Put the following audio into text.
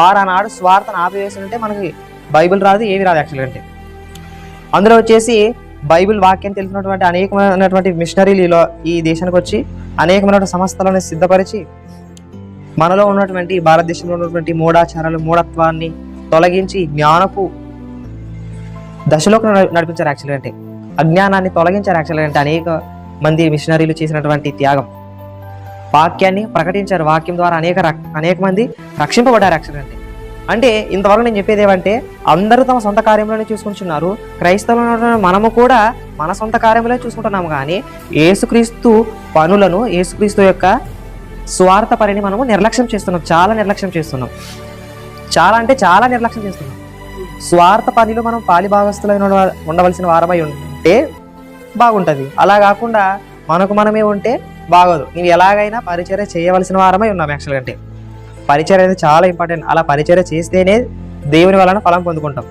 వారు ఆనాడు స్వార్థను ఆపివేసినంటే మనకి బైబిల్ రాదు ఏమి రాదు యాక్చువల్గా అంటే. అందులో వచ్చేసి బైబిల్ వాక్యం తెలిసినటువంటి అనేకమైనటువంటి మిషనరీలు ఇలా ఈ దేశానికి వచ్చి అనేకమైన సంస్థలను సిద్ధపరిచి మనలో ఉన్నటువంటి భారతదేశంలో ఉన్నటువంటి మూఢాచారాలు మూఢత్వాన్ని తొలగించి జ్ఞానపు దశలోకి నడిపించారు యాక్చువల్గా అంటే. అజ్ఞానాన్ని తొలగించారు యాక్చువల్గా అంటే అనేక మంది మిషనరీలు చేసినటువంటి త్యాగం. వాక్యాన్ని ప్రకటించారు. వాక్యం ద్వారా అనేక అనేక మంది రక్షింపబడ్డారు యాక్చువల్గా. అంటే అంటే ఇంతవరకు నేను చెప్పేది ఏమంటే అందరూ తమ సొంత కార్యంలోనే చూసుకుంటున్నారు. క్రైస్తవులు మనము కూడా మన సొంత కార్యంలో చూసుకుంటున్నాము కానీ ఏసుక్రీస్తు పనులను ఏసుక్రీస్తు యొక్క స్వార్థ పనిని మనము నిర్లక్ష్యం చేస్తున్నాం. చాలా నిర్లక్ష్యం చేస్తున్నాం. చాలా అంటే చాలా నిర్లక్ష్యం చేస్తున్నాం. స్వార్థ పనిలో మనం పాలి భాగస్తులైన ఉండవలసిన వారమై ఉంటే బాగుంటుంది. అలా కాకుండా మనకు మనమే ఉంటే బాగోదు. నేను ఎలాగైనా పరిచర్య చేయవలసిన వారమై ఉన్నాం యాక్చువల్ అంటే. పరిచర్య అనేది చాలా ఇంపార్టెంట్ అలా పరిచర్య చేస్తేనే దేవుని వలన ఫలం పొందుకుంటాం.